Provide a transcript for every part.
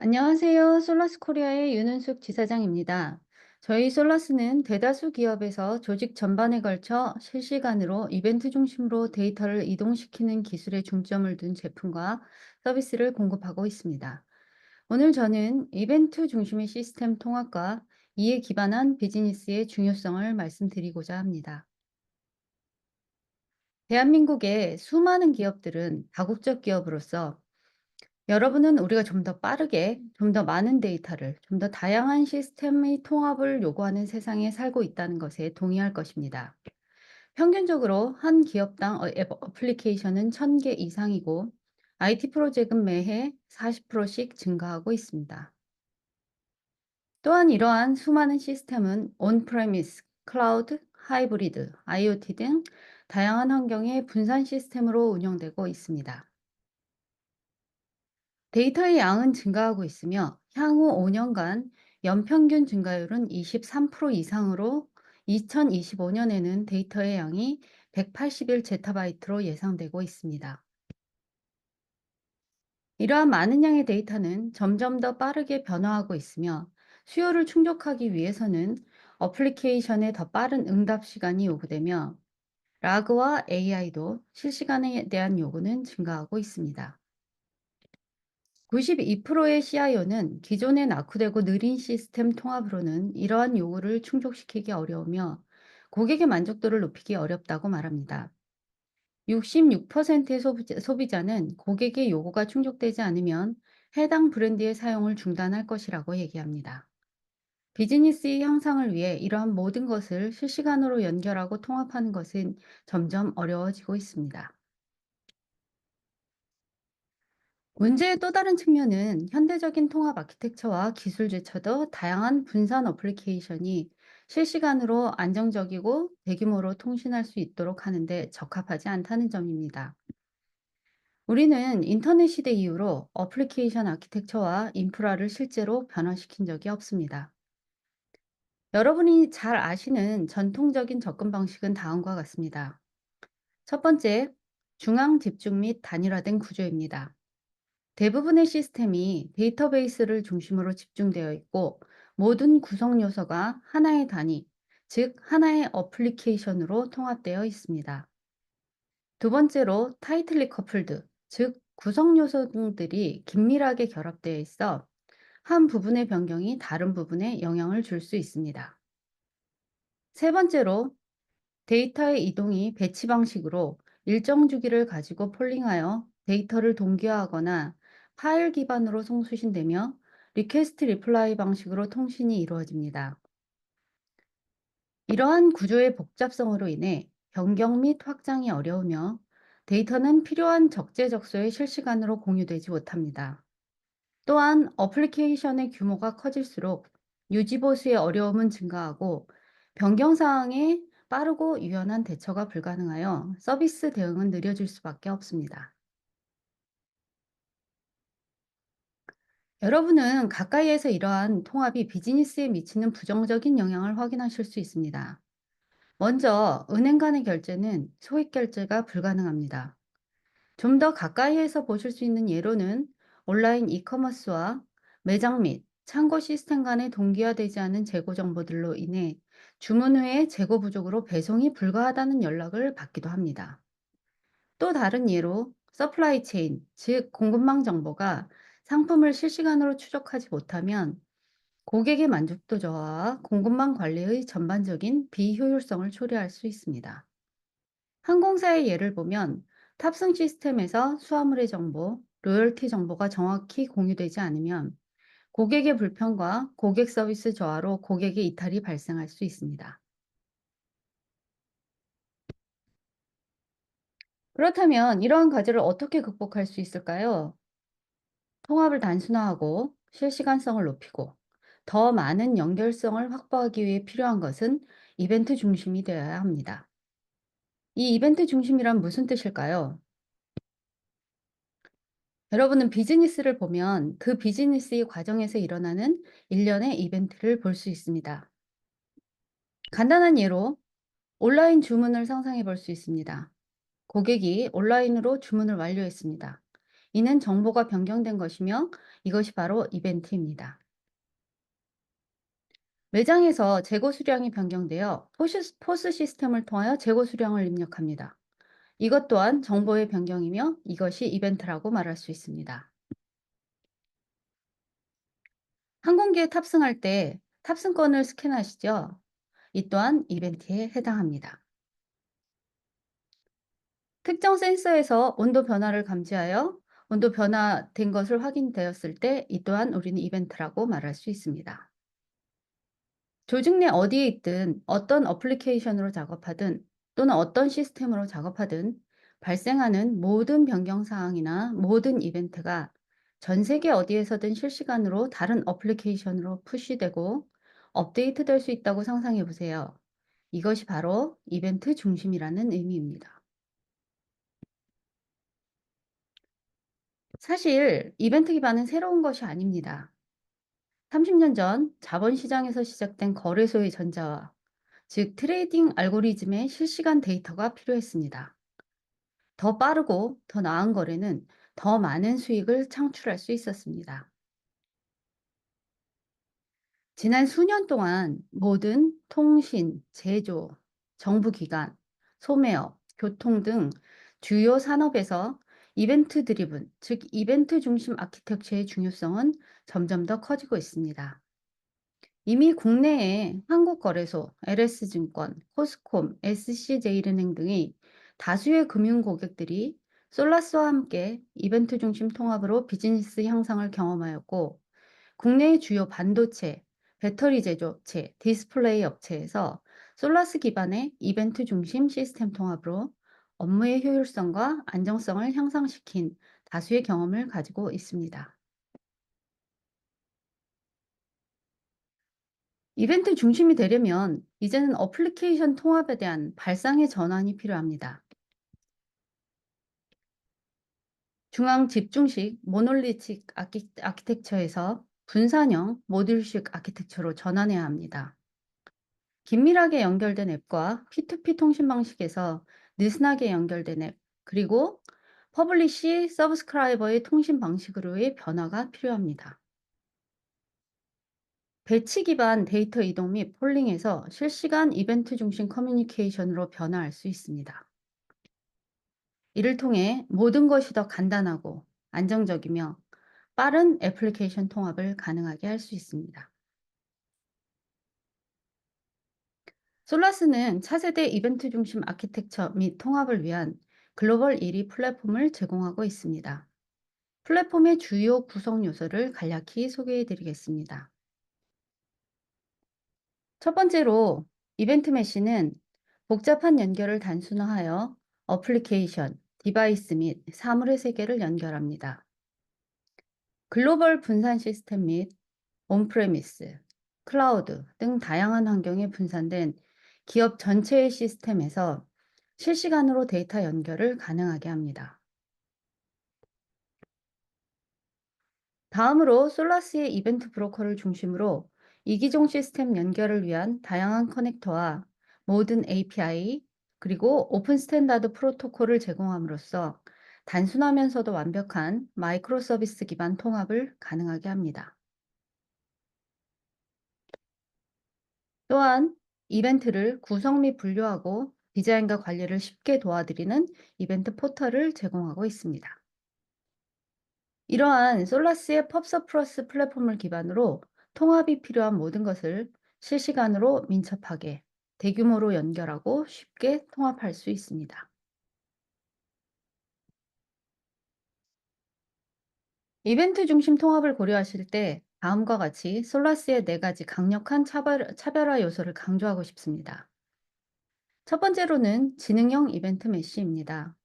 안녕하세요. 솔라스 코리아의 윤은숙 지사장입니다. 저희 솔라스는 대다수 기업에서 조직 전반에 걸쳐 실시간으로 이벤트 중심으로 데이터를 이동시키는 기술에 중점을 둔 제품과 서비스를 공급하고 있습니다. 오늘 저는 이벤트 중심의 시스템 통합과 이에 기반한 비즈니스의 중요성을 말씀드리고자 합니다. 대한민국의 수많은 기업들은 다국적 기업으로서 여러분은 우리가 좀 더 빠르게, 좀 더 많은 데이터를, 좀 더 다양한 시스템의 통합을 요구하는 세상에 살고 있다는 것에 동의할 것입니다. 평균적으로 한 기업당 어, 앱 어플리케이션은 1000개 이상이고 IT 프로젝트는 매해 40%씩 증가하고 있습니다. 또한 이러한 수많은 시스템은 온프레미스, 클라우드, 하이브리드, IoT 등 다양한 환경의 분산 시스템으로 운영되고 있습니다. 데이터의 양은 증가하고 있으며 향후 5년간 연평균 증가율은 23% 이상으로 2025년에는 데이터의 양이 181 제타바이트로 예상되고 있습니다. 이러한 많은 양의 데이터는 점점 더 빠르게 변화하고 있으며 수요를 충족하기 위해서는 어플리케이션의 더 빠른 응답 시간이 요구되며 라그와 AI도 실시간에 대한 요구는 증가하고 있습니다. 92%의 CIO는 기존에 낙후되고 느린 시스템 통합으로는 이러한 요구를 충족시키기 어려우며 고객의 만족도를 높이기 어렵다고 말합니다. 66%의 소비자, 소비자는 고객의 요구가 충족되지 않으면 해당 브랜드의 사용을 중단할 것이라고 얘기합니다. 비즈니스의 향상을 위해 이러한 모든 것을 실시간으로 연결하고 통합하는 것은 점점 어려워지고 있습니다. 문제의 또 다른 측면은 현대적인 통합 아키텍처와 기술조차도 다양한 분산 어플리케이션이 실시간으로 안정적이고 대규모로 통신할 수 있도록 하는데 적합하지 않다는 점입니다. 우리는 인터넷 시대 이후로 어플리케이션 아키텍처와 인프라를 실제로 변화시킨 적이 없습니다. 여러분이 잘 아시는 전통적인 접근 방식은 다음과 같습니다. 첫 번째, 중앙 집중 및 단일화된 구조입니다. 대부분의 시스템이 데이터베이스를 중심으로 집중되어 있고 모든 구성 요소가 하나의 단위, 즉 하나의 어플리케이션으로 통합되어 있습니다. 두 번째로 타이틀리 커플드, 즉 구성 요소들이 긴밀하게 결합되어 있어 한 부분의 변경이 다른 부분에 영향을 줄 수 있습니다. 세 번째로 데이터의 이동이 배치 방식으로 일정 주기를 가지고 폴링하여 데이터를 동기화하거나 파일 기반으로 송수신되며 리퀘스트 리플라이 방식으로 통신이 이루어집니다. 이러한 구조의 복잡성으로 인해 변경 및 확장이 어려우며 데이터는 필요한 적재적소에 실시간으로 공유되지 못합니다. 또한 어플리케이션의 규모가 커질수록 유지보수의 어려움은 증가하고 변경 사항에 빠르고 유연한 대처가 불가능하여 서비스 대응은 느려질 수밖에 없습니다. 여러분은 가까이에서 이러한 통합이 비즈니스에 미치는 부정적인 영향을 확인하실 수 있습니다. 먼저 은행 간의 결제는 소액 결제가 불가능합니다. 좀 더 가까이에서 보실 수 있는 예로는 온라인 이커머스와 매장 및 창고 시스템 간의 동기화되지 않은 재고 정보들로 인해 주문 후에 재고 부족으로 배송이 불가하다는 연락을 받기도 합니다. 또 다른 예로 서플라이 체인, 즉 공급망 정보가 상품을 실시간으로 추적하지 못하면 고객의 만족도 저하와 공급망 관리의 전반적인 비효율성을 초래할 수 있습니다. 항공사의 예를 보면 탑승 시스템에서 수화물의 정보, 로열티 정보가 정확히 공유되지 않으면 고객의 불편과 고객 서비스 저하로 고객의 이탈이 발생할 수 있습니다. 그렇다면 이러한 과제를 어떻게 극복할 수 있을까요? 통합을 단순화하고 실시간성을 높이고 더 많은 연결성을 확보하기 위해 필요한 것은 이벤트 중심이 되어야 합니다. 이 이벤트 중심이란 무슨 뜻일까요? 여러분은 비즈니스를 보면 그 비즈니스의 과정에서 일어나는 일련의 이벤트를 볼 수 있습니다. 간단한 예로 온라인 주문을 상상해 볼 수 있습니다. 고객이 온라인으로 주문을 완료했습니다. 이는 정보가 변경된 것이며 이것이 바로 이벤트입니다. 매장에서 재고 수량이 변경되어 포스 시스템을 통하여 재고 수량을 입력합니다. 이것 또한 정보의 변경이며 이것이 이벤트라고 말할 수 있습니다. 항공기에 탑승할 때 탑승권을 스캔하시죠? 이 또한 이벤트에 해당합니다. 특정 센서에서 온도 변화를 감지하여 온도 변화된 것을 확인되었을 때 이 또한 우리는 이벤트라고 말할 수 있습니다. 조직 내 어디에 있든 어떤 어플리케이션으로 작업하든 또는 어떤 시스템으로 작업하든 발생하는 모든 변경 사항이나 모든 이벤트가 전 세계 어디에서든 실시간으로 다른 어플리케이션으로 푸시되고 업데이트 될 수 있다고 상상해 보세요. 이것이 바로 이벤트 중심이라는 의미입니다. 사실 이벤트 기반은 새로운 것이 아닙니다. 30년 전 자본시장에서 시작된 거래소의 전자화, 즉 트레이딩 알고리즘의 실시간 데이터가 필요했습니다. 더 빠르고 더 나은 거래는 더 많은 수익을 창출할 수 있었습니다. 지난 수년 동안 모든 통신, 제조, 정부기관, 소매업, 교통 등 주요 산업에서 이벤트 드리븐, 즉 이벤트 중심 아키텍처의 중요성은 점점 더 커지고 있습니다. 이미 국내에 한국거래소, LS증권, 코스콤, SC제일은행 등의 다수의 금융 고객들이 솔라스와 함께 이벤트 중심 통합으로 비즈니스 향상을 경험하였고, 국내의 주요 반도체, 배터리 제조업체, 디스플레이 업체에서 솔라스 기반의 이벤트 중심 시스템 통합으로 업무의 효율성과 안정성을 향상시킨 다수의 경험을 가지고 있습니다. 이벤트 중심이 되려면 이제는 어플리케이션 통합에 대한 발상의 전환이 필요합니다. 중앙 집중식 모놀리틱 아키, 아키텍처에서 분산형 모듈식 아키텍처로 전환해야 합니다. 긴밀하게 연결된 앱과 P2P 통신 방식에서 느슨하게 연결된 앱, 그리고 퍼블리시 서브스크라이버의 통신 방식으로의 변화가 필요합니다. 배치 기반 데이터 이동 및 폴링에서 실시간 이벤트 중심 커뮤니케이션으로 변화할 수 있습니다. 이를 통해 모든 것이 더 간단하고 안정적이며 빠른 애플리케이션 통합을 가능하게 할 수 있습니다. 솔라스는 차세대 이벤트 중심 아키텍처 및 통합을 위한 글로벌 1위 플랫폼을 제공하고 있습니다. 플랫폼의 주요 구성 요소를 간략히 소개해 드리겠습니다. 첫 번째로 이벤트 메시는 복잡한 연결을 단순화하여 어플리케이션, 디바이스 및 사물의 세계를 연결합니다. 글로벌 분산 시스템 및 온프레미스, 클라우드 등 다양한 환경에 분산된 기업 전체의 시스템에서 실시간으로 데이터 연결을 가능하게 합니다. 다음으로 솔라스의 이벤트 브로커를 중심으로 이기종 시스템 연결을 위한 다양한 커넥터와 모든 API 그리고 오픈 스탠다드 프로토콜을 제공함으로써 단순하면서도 완벽한 마이크로 서비스 기반 통합을 가능하게 합니다. 또한 이벤트를 구성 및 분류하고 디자인과 관리를 쉽게 도와드리는 이벤트 포털을 제공하고 있습니다. 이러한 솔라스의 펍서 플러스 플랫폼을 기반으로 통합이 필요한 모든 것을 실시간으로 민첩하게 대규모로 연결하고 쉽게 통합할 수 있습니다. 이벤트 중심 통합을 고려하실 때 다음과 같이 솔라스의 네 가지 강력한 차별, 차별화 요소를 강조하고 싶습니다. 첫 번째로는 지능형 이벤트 메시입니다.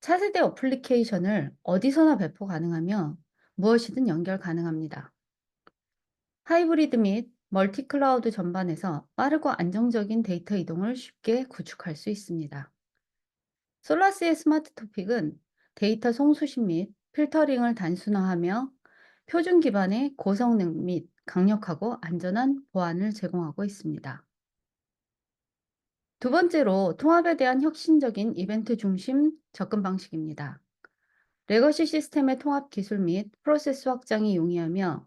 차세대 어플리케이션을 어디서나 배포 가능하며 무엇이든 연결 가능합니다. 하이브리드 및 멀티 클라우드 전반에서 빠르고 안정적인 데이터 이동을 쉽게 구축할 수 있습니다. 솔라스의 스마트 토픽은 데이터 송수신 및 필터링을 단순화하며 표준 기반의 고성능 및 강력하고 안전한 보안을 제공하고 있습니다. 두 번째로 통합에 대한 혁신적인 이벤트 중심 접근 방식입니다. 레거시 시스템의 통합 기술 및 프로세스 확장이 용이하며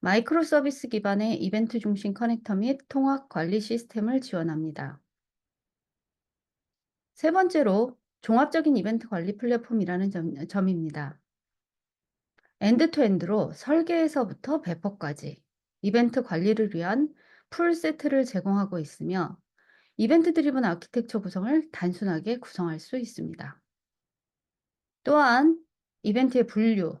마이크로 서비스 기반의 이벤트 중심 커넥터 및 통합 관리 시스템을 지원합니다. 세 번째로 종합적인 이벤트 관리 플랫폼이라는 점, 점입니다. 엔드투엔드로 설계에서부터 배포까지 이벤트 관리를 위한 풀 세트를 제공하고 있으며 이벤트 드리븐 아키텍처 구성을 단순하게 구성할 수 있습니다. 또한 이벤트의 분류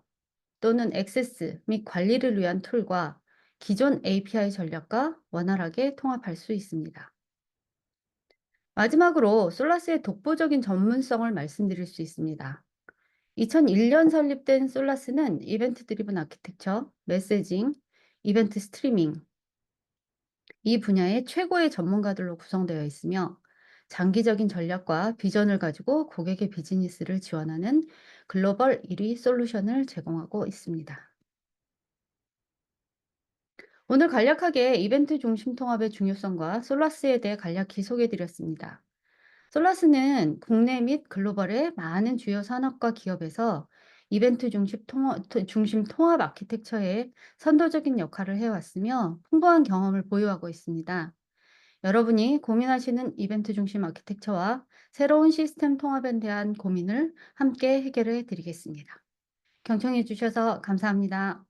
또는 액세스 및 관리를 위한 툴과 기존 API 전략과 원활하게 통합할 수 있습니다. 마지막으로 솔라스의 독보적인 전문성을 말씀드릴 수 있습니다. 2001년 설립된 솔라스는 이벤트 드리븐 아키텍처, 메시징, 이벤트 스트리밍 이 분야의 최고의 전문가들로 구성되어 있으며 장기적인 전략과 비전을 가지고 고객의 비즈니스를 지원하는 글로벌 1위 솔루션을 제공하고 있습니다. 오늘 간략하게 이벤트 중심 통합의 중요성과 솔라스에 대해 간략히 소개해 드렸습니다. 솔라스는 국내 및 글로벌의 많은 주요 산업과 기업에서 이벤트 중심 통합, 중심 통합 아키텍처에 선도적인 역할을 해왔으며 풍부한 경험을 보유하고 있습니다. 여러분이 고민하시는 이벤트 중심 아키텍처와 새로운 시스템 통합에 대한 고민을 함께 해결해 드리겠습니다. 경청해 주셔서 감사합니다.